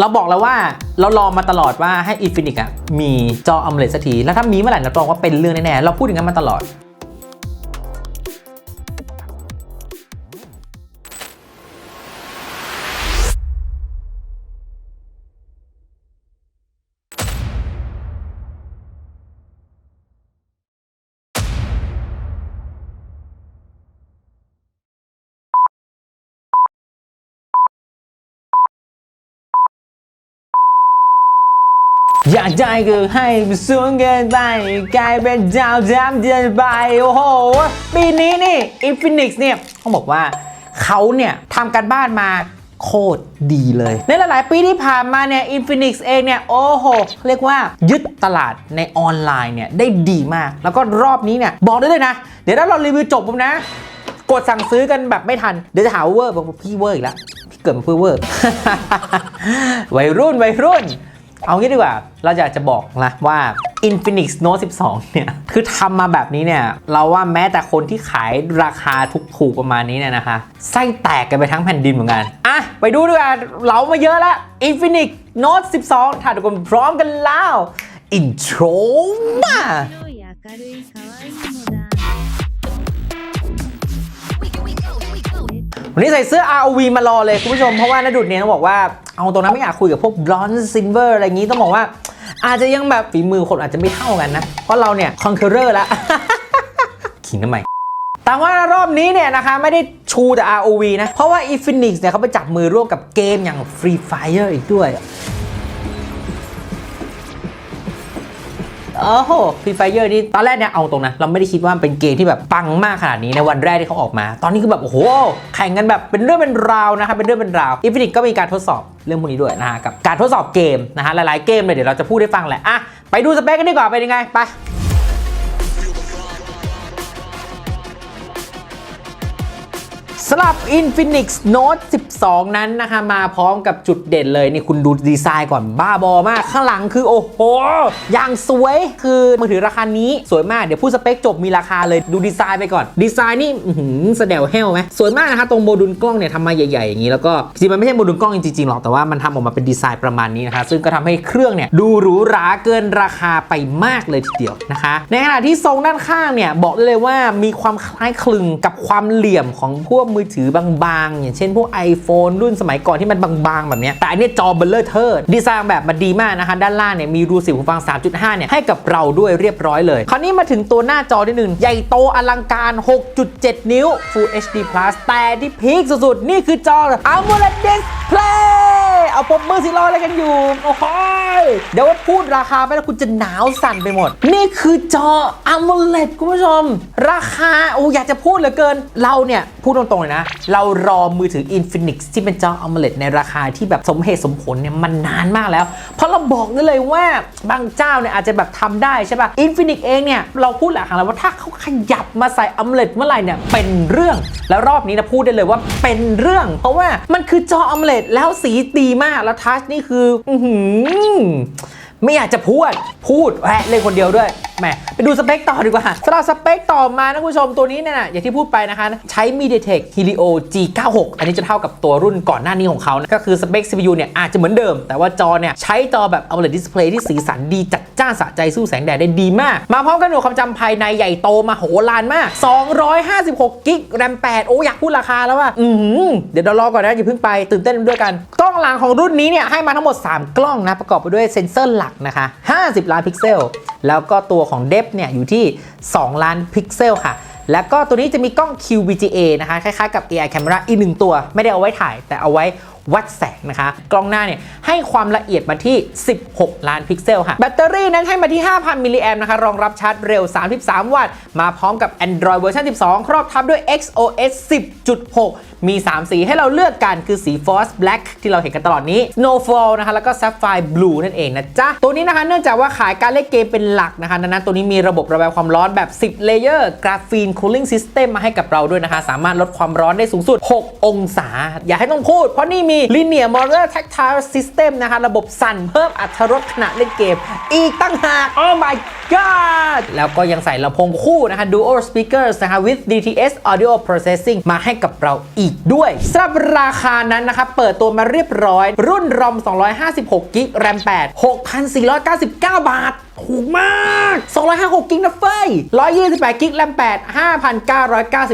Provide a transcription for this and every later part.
เราบอกแล้วว่าเรารอมาตลอดว่าให้ Infinix อะมีจออมเลตสักที แล้วถ้ามีเมื่อไหร่รับองว่าเป็นเรื่องแน่ๆ เราพูดอย่างนั้นมาตลอด อยากได้ก็ให้สูงเกินไปกลายเป็นดาวดำเดินไปโอ้โห ปีนี้นี่ Infinix เนี่ยต้องบอกว่าเขาเนี่ยทำการบ้านมาโคตรดีเลย ในหลาย ๆ ปีที่ผ่านมาเนี่ย Infinix เองเนี่ย โอ้โห เรียกว่ายึดตลาดในออนไลน์เนี่ย ได้ดีมาก แล้วก็รอบนี้เนี่ย บอกได้เลยนะ เดี๋ยวถ้าเรารีวิวจบผมนะ กดสั่งซื้อกันแบบไม่ทัน เดี๋ยวจะหาว่าเวอร์บอกว่าพี่เวอร์อีกแล้วพี่เกิดมาเพื่อเวอร์วัยรุ่นวัยรุ่น เอางี้ดีกว่า เราอยากจะบอกนะว่า Infinix Note 12 เนี่ย คือทำมาแบบนี้เนี่ย เราว่าแม้แต่คนที่ขายราคาถูกๆประมาณนี้เนี่ยนะคะ ไส้แตกกันไปทั้งแผ่นดินเหมือนกัน อะ ไปดูดีกว่า เรามาเยอะละ Infinix Note 12 ถ้าทุกคนพร้อมกันแล้ว อินโทรมา วันนี้ใส่เสื้อ ROV มารอเลยคุณผู้ชมเพราะว่านาดุดเนี่ยต้องบอกว่าเอาตรงนั้นไม่อยากคุยกับพวก bronze silver อะไรอย่างนี้ต้องบอกว่า อาจจะยังแบบฝีมือคนอาจจะไม่เท่ากันนะ เพราะเราเนี่ย conqueror แล้วขิงทำไมแต่ว่ารอบนี้เนี่ยนะคะไม่ได้ชูแต่ ROV นะ เพราะว่า Infinix เนี่ยเขาไปจับมือร่วมกับเกมอย่าง Free Fire อีกด้วย โอ้โหฟรีไฟเยอร์นี่ตอนแรกเนี่ยเอาตรงนะเราไม่ได้คิดว่ามันเป็นเกมที่แบบปังมากขนาดนี้ในวันแรกที่เขาออกมา ตอนนี้คือแบบโอ้โหแข่งกันแบบเป็นเรื่องเป็นราวนะครับเป็นเรื่องเป็นราวอินฟินิตก็มีการทดสอบเรื่องพวกนี้ด้วยนะฮะกับการทดสอบเกมนะฮะหลายๆเกมเลยเดี๋ยวเราจะพูดให้ฟังแหละอะไปดูสเปคกันดีกว่าเป็นยังไงไป สำหรับ Infinix Note 12 นั้นนะคะ มาพร้อมกับจุดเด่นเลย นี่คุณดูดีไซน์ก่อนบ้าบอมาก ข้างหลังคือ โอ้โห อย่างสวยคือมือถือราคานี้สวยมาก เดี๋ยวพูดสเปคจบมีราคาเลยดูดีไซน์ไปก่อน ดีไซน์นี่อื้อหือแสดวเฮลไหมสวยมากนะคะ ตรงโมดูลกล้องเนี่ยทำมาใหญ่ๆ อย่างนี้ แล้วก็จริงๆมันไม่ใช่โมดูลกล้องจริงๆหรอกแต่ว่ามันทำออกมาเป็นดีไซน์ประมาณนี้นะคะซึ่งก็ทำให้เครื่องเนี่ยดูหรูหราเกินราคาไปมากเลยทีเดียวนะคะในขณะที่ทรงด้านข้างเนี่ยบอกได้เลยว่ามีความคล้ายคลึงกับความเหลี่ยมของพวกมือถือบางๆ อย่างเช่นพวก iPhone รุ่นสมัยก่อนที่มันบางๆ แบบนี้แต่อันนี้จอเบลเลอร์เทอร์ดีไซน์แบบมันดีมากนะคะด้านล่างเนี่ยมีรูสียบหูฟัง 3.5 เนี่ยให้กับเราด้วยเรียบร้อยเลย คราวนี้มาถึงตัวหน้าจอนิดนึงใหญ่โตอลังการ 6.7 นิ้ว Full HD Plus แต่ที่พีคสุดๆ นี่คือจอ AMOLED Display เอาปมมือสิรออะไรกันอยู่ โอ้โหยเดี๋ยวว่าพูดราคาไปแล้วคุณจะหนาวสั่นไปหมด นี่คือจอ AMOLED คุณผู้ชม ราคา โอ้อยากจะพูดเหลือเกิน เราเนี่ย พูดตรงๆเลยนะ เรารอมือถือ Infinix ที่เป็นจอ AMOLED ในราคาที่แบบสมเหตุสมผลเนี่ยมันนานมากแล้ว เพราะเราบอกได้เลยว่าบางเจ้าเนี่ยอาจจะแบบทำได้ใช่ป่ะ Infinix เองเนี่ย เราพูดหลายครั้งแล้วว่าถ้าเขาขยับมาใส่ AMOLED เมื่อไหร่เนี่ยเป็นเรื่อง แล้วรอบนี้นะพูดได้เลยว่าเป็นเรื่อง เพราะว่ามันคือจอ AMOLED แล้วสีดีมากแล้วทัชนี่คือ อืไม่อยากจะพูด พูดแหะเลยคนเดียวด้วยแหมไปดูสเปคต่อดีกว่าสำหรับสเปคต่อมานะคุณผู้ชมตัวนี้เนี่ยอย่างที่พูดไปนะคะ ใช้ MediaTek Helio G96 อันนี้จะเท่ากับตัวรุ่นก่อนหน้านี้ของเขานะก็คือสเปค CPU เนี่ยอาจจะเหมือนเดิม แต่ว่าจอเนี่ยใช้จอแบบ AMOLED Display ที่สีสันดีจัดจ้านสะใจสู้แสงแดดได้ดีมาก มาพร้อมกับหน่วยความจำภายในใหญ่โตมาโหฬารมาก 256กิกแรม8โอ้อยากพูดราคาแล้วว่าอือหือเดี๋ยวเรารอก่อนนะอย่าเพิ่งไปตื่นเต้นด้วยกันกล้องหลังของรุ่นนี้เนี่ยให้มาทั้งหมด 3 กล้องนะประกอบไปด้วยเซ็นเซอร์หลักนะคะ 50 ล้านพิกเซล แล้วก็ตัวของเดฟเนี่ยอยู่ที่ 2 ล้านพิกเซลค่ะ แล้วก็ตัวนี้จะมีกล้อง QVGA นะคะ คล้ายๆกับ AI camera อีกหนึ่งตัว ไม่ได้เอาไว้ถ่ายแต่เอาไว้ วัดแสงนะคะ กล้องหน้าเนี่ยให้ความละเอียดมาที่ 16 ล้านพิกเซลค่ะแบตเตอรี่นั้นให้มาที่ 5,000 มิลลิแอมนะคะรองรับชาร์จเร็ว 33 วัตต์ มาพร้อมกับ Android เวอร์ชัน12 ครอบทับด้วย XOS 10.6 มี 3 สีให้เราเลือกกันคือสี Force Black ที่เราเห็นกันตลอดนี้ Snowfall นะคะแล้วก็ Sapphire Blue นั่นเองนะจ๊ะ ตัวนี้นะคะเนื่องจากว่าขายการเล่นเกมเป็นหลักนะคะดังนั้นตัวนี้มีระบบระบายความร้อนแบบ 10 Layer Graphene Cooling System มาให้กับเราด้วยนะคะ สามารถลดความร้อนได้สูงสุด 6 องศา อย่าให้ต้องพูดเพราะนี่มีี Linear Motor Tactile System นะคะระบบสั่นเพิ่มอรรถรสขณะเล่นเกม อีกตั้งหาก Oh my god แล้วก็ยังใส่ลำโพงคู่นะคะ Dual Speakers นะคะ with DTS Audio Processing มาให้กับเราอีกด้วยสำหรับราคานั้นนะครับเปิดตัวมาเรียบร้อย รุ่นรอม256กิกแรม8 6,499 บาทถูกมาก 256กิกนะเฟ้ย128กิกแรม8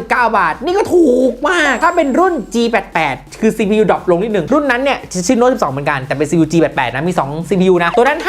5,999 บาท นี่ก็ถูกมาก ถ้าเป็นรุ่น G88 คือ CPU ดรอปลงนิดหนึ่ง รุ่นนั้นเนี่ยชื่อโน้ต12 เหมือนกัน แต่เป็น CPU G88 นะ มี 2 CPU นะ ตัวนั้น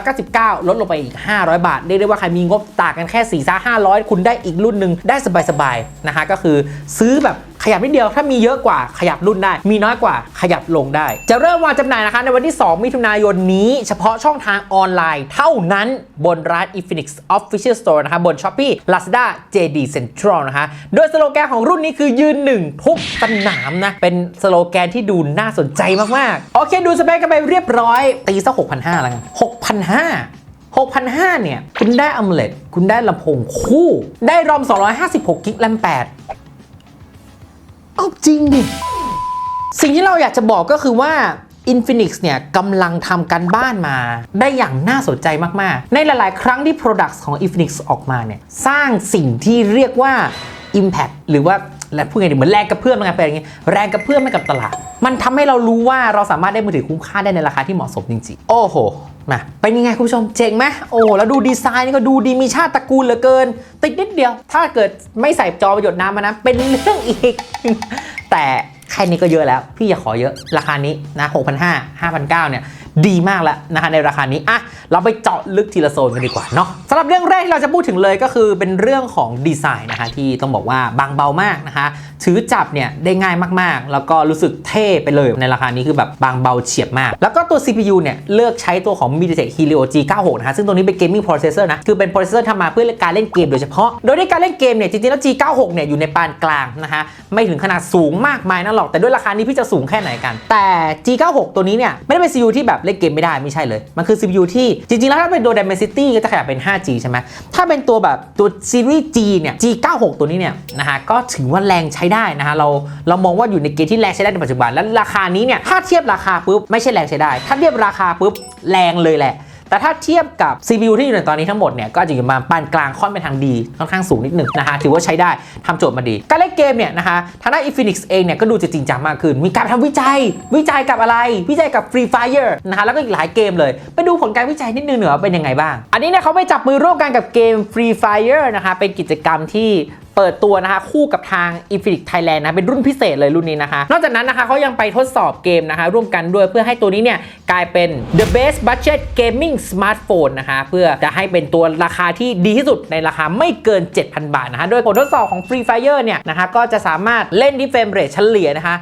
5,499 ลดลงไปอีก 500 บาท เรียกได้ว่าใครมีงบต่างกันแค่4ซ่า500 คุณได้อีกรุ่นหนึ่งได้สบายๆ นะคะก็คือซื้อแบบ ขยับนิดเดียวถ้ามีเยอะกว่าขยับรุ่นได้ มีน้อยกว่าขยับลงได้ จะเริ่มวางจำหน่ายนะคะในวันที่ 2 มิถุนายนนี้ เฉพาะช่องทางออนไลน์ เท่านั้นบนร้าน Infinix Official Store นะคะบน Shopee Lazada JD Central นะคะโดยสโลแกนของรุ่นนี้คือยืนหนึ่งทุกสนามนะเป็นสโลแกนที่ดูน่าสนใจมากๆโอเคดูสเปคกันไปเรียบร้อย ตีสัก6,500แล้วกัน6,500 6,500 เนี่ย คุณได้อัมเลตคุณได้ลำโพงคู่ ได้รอม 256 กิกแรม 8 เอาจริงดิ สิ่งที่เราอยากจะบอกก็คือว่า Infinix เนี่ยกำลังทำการบ้านมา ได้อย่างน่าสนใจมาก ๆ ในหลาย ๆ ครั้งที่ Products ของ Infinix ออกมาเนี่ยสร้างสิ่งที่เรียกว่า Impact หรือว่าและพูดไงดีเหมือนแรงกระเพื่อมงานเป็นอย่างงี้แรงกระเพื่อมให้กับตลาด มันทำให้เรารู้ว่าเราสามารถได้มือถือคุ้มค่าได้ในราคาที่เหมาะสมจริงๆ โอ้โห มาเป็นยังไงคุณผู้ชมเจ๋งไหมโอ้แล้วดูดีไซน์นี่ก็ดูดีมีชาติตระกูลเหลือเกิน ติดนิดเดียว ถ้าเกิดไม่ใส่จอประโยชน์น้ำมานะเป็นเรื่องอีก แต่แค่นี้ก็เยอะแล้ว พี่อย่าขอเยอะราคานี้นะ6,500 5,900เนี่ยดีมากแล้วนะคะในราคานี้อะเราไปเจาะลึกทีละโซนกันดีกว่าเนาะสำหรับเรื่องแรกที่เราจะพูดถึงเลยก็คือเป็นเรื่องของดีไซน์นะคะที่ต้องบอกว่าบางเบามากนะคะ ถือจับเนี่ยได้ง่ายมากๆ แล้วก็รู้สึกเท่ไปเลยในราคานี้คือแบบบางเบาเฉียบมาก แล้วก็ตัว CPU เนี่ยเลือกใช้ตัวของ MediaTek Helio G96 นะคะซึ่งตัวนี้เป็น Gaming Processor นะ คือเป็น processor ทำมาเพื่อการเล่นเกมโดยเฉพาะ โดยในการเล่นเกมเนี่ยจริงๆแล้ว G96 เนี่ยอยู่ในปานกลางนะคะไม่ถึงขนาดสูงมากมายนะหรอกแต่ด้วยราคานี้พี่จะสูงแค่ไหนกัน แต่ G96 ตัวนี้เนี่ยไม่ได้เป็น CPU ที่แบบเล่นเกมไม่ได้ไม่ใช่เลย มันคือ CPU ที่จริงๆแล้วถ้าเป็นตัว Dimensity ก็จะขยับเป็น 5G ใช่ไหมถ้าเป็นตัวแบบตัวซีรีส์ G เนี่ย G96 ตัวนี้เนี่ยนะฮะก็ถือว่าแรงใช้ได้นะฮะเราเรามองว่าอยู่ในเกณฑ์ที่แรงใช้ได้ในปัจจุบัน แล้วราคานี้เนี่ยถ้าเทียบราคาปุ๊บไม่ใช่แรงใช้ได้ ถ้าเทียบราคาปุ๊บแรงเลยแหละ แต่ถ้าเทียบกับ CPU ที่อยู่ในตอนนี้ทั้งหมดเนี่ยก็จะอยู่มาปานกลางค่อนไปทางดีค่อนข้างสูงนิดหนึ่งนะคะถือว่าใช้ได้ทำโจทย์มาดี การเล่นเกมเนี่ยนะคะทางด้าน Infinix เองเนี่ยก็ดูจะจริงจังมากขึ้น มีการทำวิจัย วิจัยกับอะไร วิจัยกับ Free Fire นะคะแล้วก็อีกหลายเกมเลย ไปดูผลการวิจัยนิดนึงเหนือเป็นยังไงบ้าง อันนี้เนี่ยเขาไปจับมือร่วมกันกับเกม Free Fire นะคะเป็นกิจกรรมที่ เปิดตัวนะคะคู่กับทาง Infinix Thailand นะเป็นรุ่นพิเศษเลยรุ่นนี้นะคะ นอกจากนั้นนะคะเขายังไปทดสอบเกมนะคะร่วมกันด้วยเพื่อให้ตัวนี้เนี่ยกลายเป็น the best budget gaming smartphone นะคะเพื่อจะให้เป็นตัวราคาที่ดีที่สุดในราคาไม่เกิน 7,000 บาทนะคะโดยผลทดสอบของ Free Fire เนี่ยนะคะก็จะสามารถเล่นที่เฟรมเรทเฉลี่ยนะคะ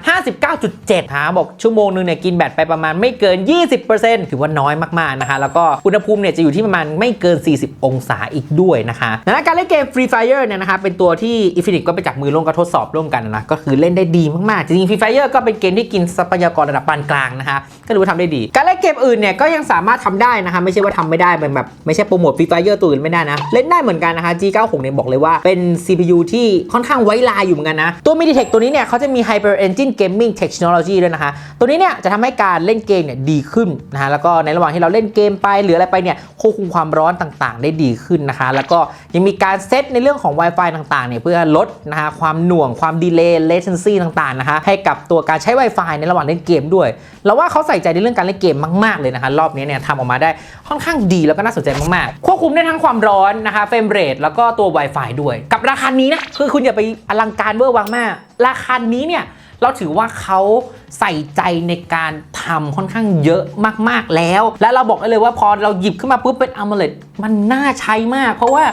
59.7นะคะบอกชั่วโมงนึงเนี่ยกินแบตไปประมาณไม่เกิน 20%ถือว่าน้อยมากๆนะคะแล้วก็อุณหภูมิเนี่ยจะอยู่ที่ประมาณไม่เกิน 40 องศาอีกด้วยนะคะดังนั้นการเล่นเกม Free Fire เนี่ยนะคะเป็นตัวที่ Infinix ก็ไปจับมือร่วมกันทดสอบร่วมกันนะก็คือเล่นได้ดีมากๆ จริงๆ Free Fire ก็เป็นเกมที่กินทรัพยากรระดับปานกลางนะคะก็ถือว่าทำได้ดี การเล่นเกมอื่นเนี่ยก็ยังสามารถทำได้นะคะไม่ใช่ว่าทำไม่ได้เป็นแบบไม่ใช่โปรโมท Free Fire ตัวอื่นไม่ได้นะเล่นได้เหมือนกันนะคะ G96 เนี่ยบอกเลยว่าเป็น CPU ที่ค่อนข้างไว้ลายอยู่เหมือนกันนะตัว MediaTek ตัวนี้เนี่ยเขาจะมี Hyper Engine Gaming Technology ด้วยนะคะ ตัวนี้เนี่ยจะทำให้การเล่นเกมเนี่ยดีขึ้นนะคะแล้วก็ในระหว่างที่เราเล่นเกมไปหรืออะไรไปเนี่ยควบคุมความร้อนต่างๆ ได้ดีขึ้นนะคะ แล้วก็ยังมีการเซตในเรื่องของ Wi-Fi ต่างๆเนี่ยเพื่อลดนะคะความหน่วงความดีเลย์ latency ต่างๆนะคะให้กับตัวการใช้ Wi-Fi ในระหว่างเล่นเกมด้วยเราว่าเขาใส่ใจในเรื่องการเล่นเกมมากๆเลยนะคะรอบนี้เนี่ยทำออกมาได้ค่อนข้างดีแล้วก็น่าสนใจมากๆ ควบคุมได้ทั้งความร้อนนะคะเฟรมเรทแล้วก็ตัว Wi-Fi ด้วย กับราคานี้นะคือคุณอย่าไปอลังการเวอร์วังมาก ราคานี้เนี่ยเราถือว่าเขาใส่ใจในการทำค่อนข้างเยอะมากๆแล้ว และเราบอกได้เลยว่าพอเราหยิบขึ้นมาปุ๊บเป็น AMOLED มันน่าใช้มาก เพราะว่า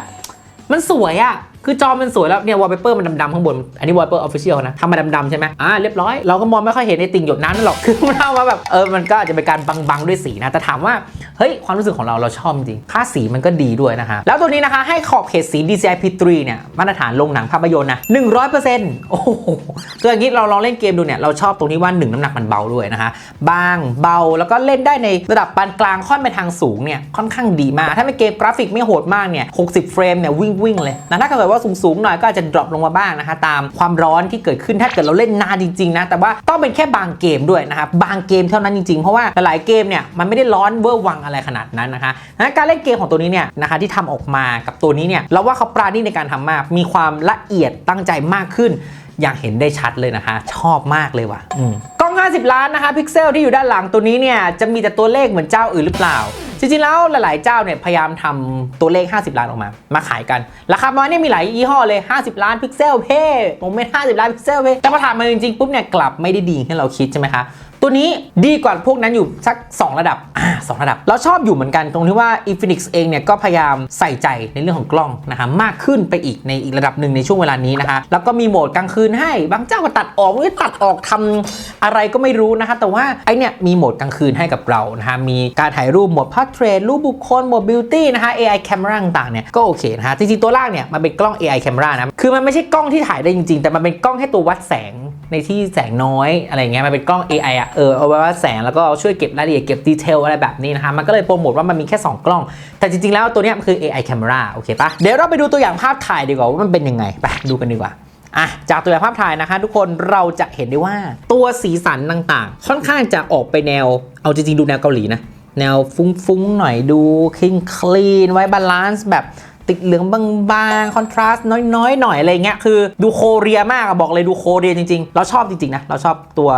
มันสวยอะ คือจอมันสวยแล้วเนี่ยวอลเปเปอร์มันดำๆข้างบน อันนี้วอลเปเปอร์ออฟฟิเชียลนะทำมาดำๆใช่ไหมอ่าเรียบร้อย เราก็มองไม่ค่อยเห็นในติ่งหยดน้ำนั่นหรอก คือมันเอามาแบบเออมันก็อาจจะเป็นการบังๆด้วยสีนะ แต่ถามว่า เฮ้ย ความรู้สึกของเราเราชอบจริง ค่าสีมันก็ดีด้วยนะคะแล้วตัวนี้นะคะ ให้ขอบเขตสี DCI P3 เนี่ยมาตรฐานลงหนังภาพยนตร์นะ100%โอ้โหตัวอย่างนี้เราลองเล่นเกมดูเนี่ยเราชอบตรงนี้ว่าหนึ่งน้ำหนักมันเบาด้วยนะคะบางเบาแล้วก็เล่นได้ในระดับปานกลางค่อนไปทางสูงเนี่ยค่อนข้างดีมากถ้าเป็นเกมกราฟิกไม่โหดมากเนี่ย60เฟรมเนี่ยวิ่งๆเลยนะถ้าเกิดว่าสูงๆหน่อยก็อาจจะดรอปลงมาบ้างนะคะตามความร้อนที่เกิดขึ้นถ้าเกิดเราเล่นนานจริงๆนะแต่ว่าต้องเป็นแค่บางเกมด้วยนะครับบางเกมเท่านั้นจริงๆ เพราะว่าหลายๆเกมเนี่ยมันไม่ได้ร้อนเวอร์วังอะไรขนาดนั้นนะคะดังนั้นการเล่นเกมของตัวนี้เนี่ยนะคะที่ทำออกมากับตัวนี้เนี่ยเราว่าเขาปราณีตในการทำมาก มีความละเอียดตั้งใจมากขึ้นอย่างเห็นได้ชัดเลยนะคะ ชอบมากเลยว่ะอืมกล้อง 50 ล้านนะคะพิกเซลที่อยู่ด้านหลังตัวนี้เนี่ยจะมีแต่ตัวเลขเหมือนเจ้าอื่นหรือเปล่า จริงๆแล้วหลายๆเจ้าเนี่ยพยายามทำตัวเลข 50 ล้านออกมา มาขายกัน ราคาประมาณนี้มีหลายยี่ห้อเลย 50 ล้านพิกเซลเพ่ผมไม่50 ล้านพิกเซลเพ่แต่พอถามมาจริงๆปุ๊บเนี่ยกลับไม่ได้ดีที่เราคิดใช่ไหมคะ ตัวนี้ดีกว่าพวกนั้นอยู่สัก 2 ระดับอ่าสระดับ เราชอบอยู่เหมือนกันตรงที่ว่า Infinix เองเนี่ยก็พยายามใส่ใจในเรื่องของกล้องนะคะมากขึ้นไปอีกในอีกระดับหนึ่งในช่วงเวลานี้นะคะแล้วก็มีโหมดกลางคืนให้ บางเจ้าก็ตัดออกไม่ตัดออกทำอะไรก็ไม่รู้นะคะแต่ว่าไอเนี่ยมีโหมดกลางคืนให้กับเรานะคะมีการถ่ายรูปโหมด Portrait รูปบุคคลโหมด Beauty นะคะ AI Camera ต่างๆเนี่ยก็โอเคนะคะจริงๆตัวล่างเนี่ยมันเป็นกล้อง AI Camera นะคือมันไม่ใช่กล้องที่ถ่ายได้จริงๆ แต่มันเป็นกล้องให้ตัววัดแสง ในที่แสงน้อยอะไรเงี้ยมันเป็นกล้อง AI อะเออเอาไว้วัดแสงแล้วก็ช่วยเก็บรายละเอียดเก็บดีเทลอะไรแบบนี้นะคะมันก็เลยโปรโมทว่ามันมีแค่ 2 กล้อง แต่จริงๆแล้วตัวเนี้ยมันคือ AI camera โอเคปะเดี๋ยวเราไปดูตัวอย่างภาพถ่ายดีกว่าว่ามันเป็นยังไงไปดูกันดีกว่าอะจากตัวอย่างภาพถ่ายนะคะ ทุกคนเราจะเห็นได้ว่าตัวสีสันต่างๆ ค่อนข้างจะออกไปแนวเอาจริงๆดูแนวเกาหลีนะแนวฟุ้งๆหน่อยดูคลีนคลีนไว้บาลานซ์แบบ ติดเหลืองบางๆคอนทราสต์น้อยๆ หน่อยอะไรเงี้ยคือดูโคเรียมากอะบอกเลยดูโคเรียจริงๆ เราชอบจริงๆนะเราชอบตัว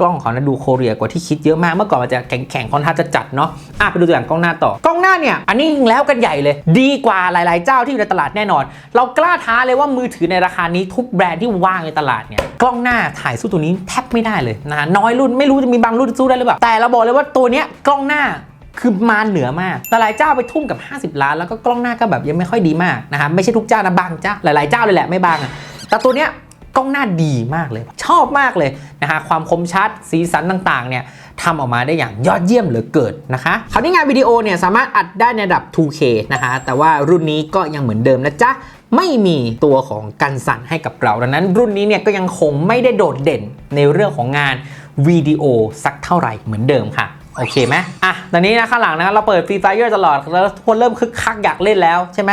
กล้องของเขานะดูโคเรียกว่าที่คิดเยอะมากเมื่อก่อนมันจะแข็งๆค่อนข้างจะจัดเนาะอะไปดูตัวอย่างกล้องหน้าต่อกล้องหน้าเนี่ยอันนี้ยิงแล้วกันใหญ่เลย ดีกว่าหลายๆ เจ้าที่อยู่ในตลาดแน่นอน เรากล้าท้าเลยว่ามือถือในราคานี้ทุกแบรนด์ที่ว่างในตลาดเนี่ยกล้องหน้าถ่ายสู้ตัวนี้แทบไม่ได้เลยนะฮะน้อยรุ่นไม่รู้จะมีบางรุ่นสู้ได้หรือเปล่าแต่เราบอกเลยว่าตัวเนี้ยกล้องหน้า คือมาเหนือมากหลายเจ้าไปทุ่มกับ 50 ล้าน แล้วก็กล้องหน้าก็แบบยังไม่ค่อยดีมากนะครับไม่ใช่ทุกเจ้านะบางเจ้าหลายๆเจ้าเลยแหละไม่บางอะแต่ตัวเนี้ยกล้องหน้าดีมากเลย ชอบมากเลยนะฮะความคมชัดสีสันต่างๆเนี่ยทำออกมาได้อย่างยอดเยี่ยมเหลือเกินนะคะคราวนี้งานวิดีโอเนี่ยสามารถอัดได้ในระดับ 2K นะคะแต่ว่ารุ่นนี้ก็ยังเหมือนเดิมนะจ๊ะไม่มีตัวของกันสั่นให้กับเราดังนั้น รุ่นนี้เนี่ยก็ยังคงไม่ได้โดดเด่นในเรื่องของงานวิดีโอสักเท่าไหร่เหมือนเดิมค่ะ โอเคไหมอะ ตอนนี้นะข้างหลังนะเราเปิดฟรีไฟเยอร์ตลอดแล้วทุกคนเริ่มคึกคักอยากเล่นแล้วใช่ไหม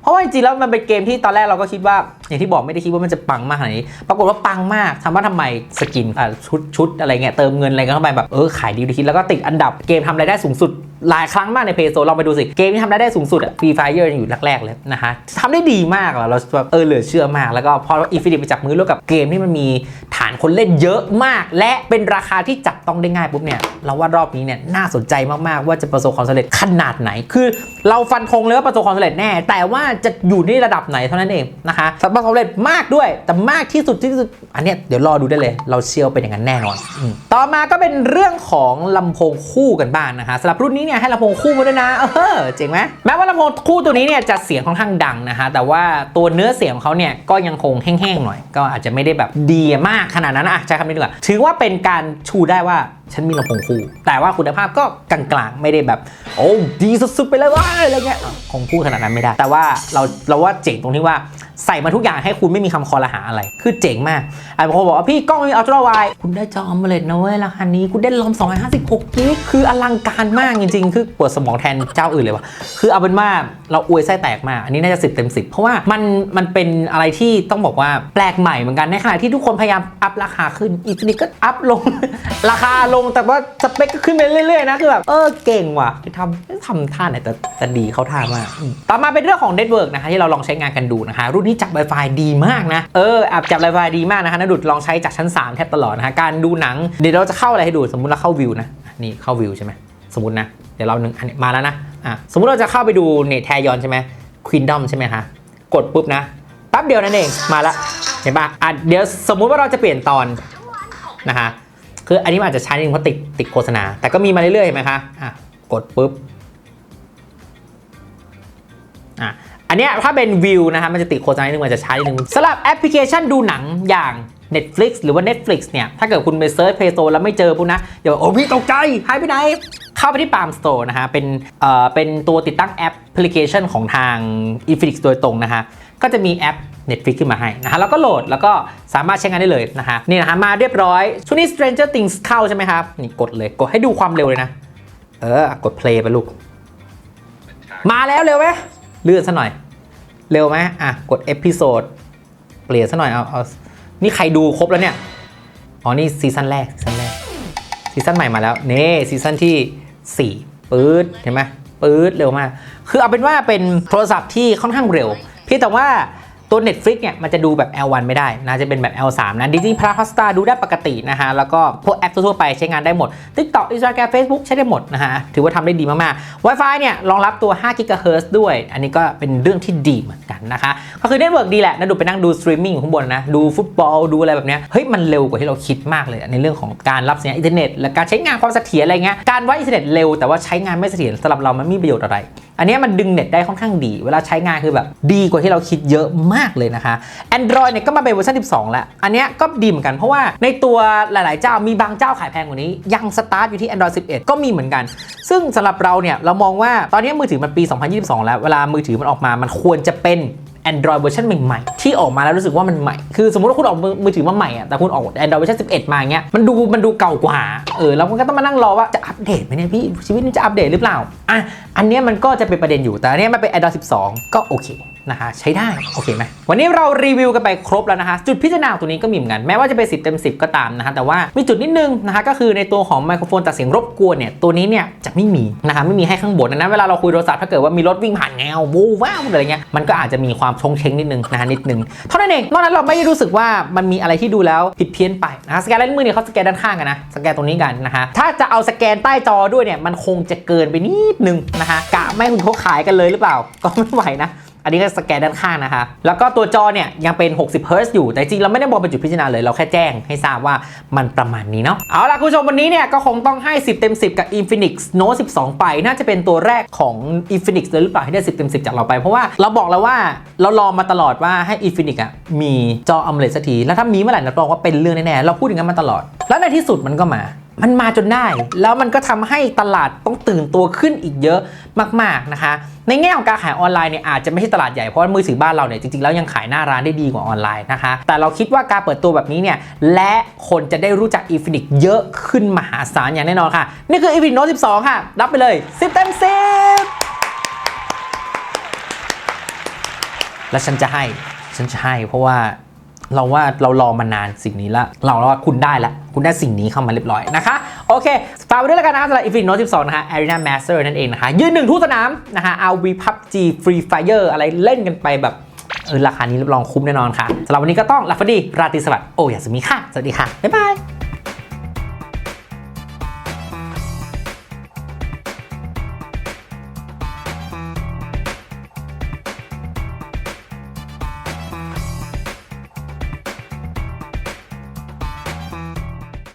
เพราะว่าจริงๆแล้วมันเป็นเกมที่ตอนแรกเราก็คิดว่า อย่างที่บอกไม่ได้คิดว่ามันจะปังมากขนาดนี้ ปรากฏว่าปังมากทำว่าทำไมสกินอะชุดชุดอะไรเงี้ยเติมเงินอะไรกันเข้าไปแบบเออขายดีดีคิดแล้วก็ติดอันดับเกมทำรายได้สูงสุด หลายครั้งมากในเพย์โซลองไปดูสิเกมที่ทำรายได้สูงสุดอะฟรีไฟเออร์ยังอยู่แรกๆเลยนะฮะทำได้ดีมากอะเราแบบเออเหลือเชื่อมาก แล้วก็พออินฟินิตไปจับมือร่วมกับเกมที่มันมีฐานคนเล่นเยอะมาก และเป็นราคาที่จับต้องได้ง่ายปุ๊บเนี่ยเราว่ารอบนี้เนี่ยน่าสนใจมากๆว่าจะประสบความสำเร็จขนาดไหน คือ เราฟันธงเลยว่าประสบความสำเร็จแน่ แต่ว่าจะอยู่ในระดับไหนเท่านั้นเองนะคะประสบความสำเร็จมากด้วย แต่มากที่สุดที่สุดอันเนี้ยเดี๋ยวรอดูได้เลย เราเชื่อเป็นอย่างนั้นแน่นอน ต่อมาก็เป็นเรื่องของลำโพงคู่กันบ้างนะคะสำหรับรุ่นนี้เนี่ยให้ลำโพงคู่มาด้วยนะ เออเจ๋งไหมแม้ว่าลำโพงคู่ตัวนี้เนี่ยจะเสียงค่อนข้างดังนะคะแต่ว่าตัวเนื้อเสียงของเขาเนี่ยก็ยังคงแห้งๆหน่อย ก็อาจจะไม่ได้แบบดีมากขนาดนั้นอะใช้คำนี้ดีกว่าถือว่าเป็นการชูได้ว่าฉันมีลำโพงคู่ แต่ว่าคุณภาพก็กลางๆ ไม่ได้แบบ โอ้ดีสุดๆไปเลยว่าอะไรเงี้ยคงพูดขนาดนั้นไม่ได้ แต่ว่าเราเราว่าเจ๋งตรงที่ว่า ใส่มาทุกอย่างให้คุณไม่มีคำคอรหาอะไร คือเจ๋งมากไอ้บางคนบอกว่าพี่กล้องมีอัลตร้าไวคุณได้จออมเลดนะเว้ยราคานี้คุณได้ลอม256กิกคืออลังการมากจริงๆ คือปวดสมองแทนเจ้าอื่นเลยว่ะคือเอาเป็นว่าเราอวยไส้แตกมากอันนี้น่าจะสิบเต็มสิบเพราะว่ามันมันเป็นอะไรที่ต้องบอกว่าแปลกใหม่เหมือนกันในขณะที่ทุกคนพยายามอัพราคาขึ้นอีกนิดก็อัพลง ราคาลงแต่ว่าสเปคก็ขึ้นไปเรื่อยๆนะคือแบบเออเก่งว่ะทำทำท่าไหนแต่แต่ดีเข้าท่ามากต่อมาเป็นเรื่องของเน็ตเวิร์กนะคะที่เราลองใช้งานกันดูนะคะรุ่นนี้จับ Wi-Fi ดีมากนะ เออแอบจับ Wi-Fi ดีมากนะคะนะดุดลองใช้จากชั้น 3 แทบตลอดนะคะการดูหนัง เดี๋ยวเราจะเข้าอะไรให้ดู สมมุติเราเข้าวิวนะ นี่เข้าวิวใช่ไหม สมมตินะ เดี๋ยวเราหนึ่งอันนี้มาแล้วนะ อะ สมมุติเราจะเข้าไปดูเนทแทยอนใช่ไหมควินดอมใช่ไหมคะกดปุ๊บนะ แป๊บเดียวนั่นเอง มาละ เห็นปะอะ เดี๋ยวสมมุติว่าเราจะเปลี่ยนตอนนะคะคืออันนี้มันอาจจะช้านิดนึงเพราะติดติดโฆษณา แต่ก็มีมาเรื่อยๆเห็นไหมคะ อะ กดปุ๊บ อะ อันนี้ถ้าเป็นวิวนะคะมันจะติดโฆษณานิดนึงมันจะช้านิดนึงสำหรับแอปพลิเคชันดูหนังอย่าง Netflix หรือว่า Netflix เนี่ย ถ้าเกิดคุณไปเซิร์ชเพย์โซแล้วไม่เจอปุ๊บนะอย่าบอกโอ้พี่ตกใจหายไปไหน เข้าไปที่ Palm Store นะฮะ เป็นเอ่อเป็นตัวติดตั้งแอปพลิเคชันของทาง Infinix โดยตรงนะฮะ ก็จะมีแอป Netflix ขึ้นมาให้นะฮะแล้วก็โหลดแล้วก็สามารถใช้งานได้เลยนะฮะ นี่นะฮะ มาเรียบร้อย ช่วงนี้ Stranger Things เข้าใช่ไหมครับ นี่กดเลย กดให้ดูความเร็วเลยนะ เออ กด play ไปลูก มาแล้วเร็วไหมเลื่อนซะหน่อย เร็วไหมอะ กดเอพิโซดเปลี่ยนซะหน่อยเอาเอานี่ใครดูครบแล้วเนี่ย อ๋อ นี่ซีซั่นแรกซีซั่นแรกซีซั่นใหม่มาแล้วเนี่ซีซั่นที่ 4 ปื๊ดเห็นไหมปื๊ดเร็วมาก คือเอาเป็นว่าเป็นโทรศัพท์ที่ค่อนข้างเร็ว เพียงแต่ว่า ตัว Netflix เนี่ยมันจะดูแบบ L1 ไม่ได้นะจะเป็นแบบ L3 นะ Disney Plus Hotstar ดูได้ปกตินะฮะแล้วก็พวกแอปทั่วไปใช้งานได้หมด TikTok Instagram Facebook ใช้ได้หมดนะฮะถือว่าทำได้ดีมากๆ Wi-Fi เนี่ยรองรับตัว5 GHz ด้วย อันนี้ก็เป็นเรื่องที่ดีเหมือนกันนะคะ ก็คือเน็ตเวิร์กดีแหละนะดูไปนั่งดูสตรีมมิ่งข้างบนนะดูฟุตบอลดูอะไรแบบเนี้ยเฮ้ยมันเร็วกว่าที่เราคิดมากเลยในเรื่องของการรับสัญญาณอินเทอร์เน็ตและการใช้งานความเสถียรอะไรเงี้ยการว่าอินเทอร์เน็ตเร็วแต่ว่าใช้งานไม่เสถียรสำหรับเรามันมีประโยชน์อะไร อันนี้มันดึงเน็ตได้ค่อนข้างดี เวลาใช้งานคือแบบดีกว่าที่เราคิดเยอะมากเลยนะคะ Android เนี่ยก็มาเป็นเวอร์ชัน12 แล้ว อันนี้ก็ดีเหมือนกันเพราะว่าในตัวหลาย ๆ เจ้ามีบางเจ้าขายแพงกว่านี้ ยังสตาร์ทอยู่ที่ Android 11 ก็มีเหมือนกัน ซึ่งสำหรับเราเนี่ยเรามองว่าตอนนี้มือถือมันปี 2022 แล้ว เวลามือถือมันออกมามันควรจะเป็น Android เวอร์ชันใหม่ๆ ที่ออกมาแล้วรู้สึกว่ามันใหม่ คือสมมติว่าคุณออกมือมอถือมาใหม่อะแต่คุณออก Android เวอร์ชัน11มาอย่าเงี้ยมันดูมันดูเก่ากว่าเออแล้วมันก็ต้องมานั่งรอว่าจะอัปเดตไหมเนี่ยพี่ชีวิตนี้จะอัปเดตหรือเปล่าอะอันเนี้ยมันก็จะเป็นประเด็นอยู่แต่อันเนี้ยมันเป็น Android 12 ก็โอเค นะคะใช้ได้โอเคไหมวันนี้เรารีวิวกันไปครบแล้วนะคะ จุดพิจารณาตัวนี้ก็มีเหมือนกัน แม้ว่าจะเป็น 10 เต็ม 10 ก็ตามนะคะแต่ว่ามีจุดนิดนึงนะคะก็คือในตัวของไมโครโฟนตัดเสียงรบกวนเนี่ยตัวนี้เนี่ยจะไม่มีนะคะไม่มีให้ข้างบนนั้นเวลาเราคุยโทรศัพท์ถ้าเกิดว่ามีรถวิ่งผ่านแนววูว้าวอะไรเงี้ยมันก็อาจจะมีความชงเชงนิดนึงนะคะนิดนึงเท่านั้นเองนอกนั้นเราไม่ได้รู้สึกว่ามันมีอะไรที่ดูแล้วผิดเพี้ยนไปนะคะสแกนลายนิ้วมือเนี่ยเขาสแกนด้านข้างกันนะสแกนตรงนี้กันนะคะถ้าจะเอาสแกนใต้จอด้วยเนี่ยมันคงจะเกินไปนิดนึงนะคะกะไม่คุณเขาขายกันเลยหรือเปล่า ก็ไม่ไหวนะ อันนี้ก็สแกนด้านข้างนะคะ แล้วก็ตัวจอเนี่ยยังเป็น 60 Hz อยู่ แต่จริงเราไม่ได้มองเป็นจุดพิจารณาเลย เราแค่แจ้งให้ทราบว่ามันประมาณนี้เนาะ เอาล่ะคุณผู้ชมวันนี้เนี่ยก็คงต้องให้ 10 เต็ม 10 กับ Infinix Note 12 ไป น่าจะเป็นตัวแรกของ Infinix เลยหรือเปล่าที่ได้ 10 เต็ม 10 จากเราไป เพราะว่าเราบอกแล้วว่าเรารอมาตลอดว่าให้ Infinix อะมีจอ AMOLED สักที แล้วถ้ามีเมื่อไหร่รับรองว่าเป็นเรื่องแน่ๆ เราพูดอย่างนั้นมาตลอด แล้วในที่สุดมันก็มา มันมาจนได้ แล้วมันก็ทำให้ตลาดต้องตื่นตัวขึ้นอีกเยอะมาก ๆ นะคะ ในแง่ของการขายออนไลน์เนี่ยอาจจะไม่ใช่ตลาดใหญ่เพราะมือถือบ้านเราเนี่ยจริงๆแล้วยังขายหน้าร้านได้ดีกว่าออนไลน์นะคะ แต่เราคิดว่าการเปิดตัวแบบนี้เนี่ยและคนจะได้รู้จัก Infinix เยอะขึ้นมหาศาลอย่างแน่นอนค่ะ นี่คือ Infinix Note 12 ค่ะ รับไปเลย 10 เต็ม 10 และฉันจะให้ฉันจะให้เพราะว่า เราว่าเรารอมานานสิ่งนี้ละเราว่าคุณได้ละคุณได้สิ่งนี้เข้ามาเรียบร้อยนะคะ โอเค ฝากไว้ด้วยแล้วกันนะครับสำหรับ Infinix Note 12 นะคะ Arena Master นั่นเองนะคะ ยืนหนึ่งทุกสนามนะคะ RV PUBG Free Fire อะไรเล่นกันไปแบบเออราคานี้รับรองคุ้มแน่นอนค่ะสำหรับวันนี้ก็ต้องลาฟดี ราตรีสวัสดิ์โอ้ยาสมีค่ะ สวัสดีค่ะ บ๊ายบาย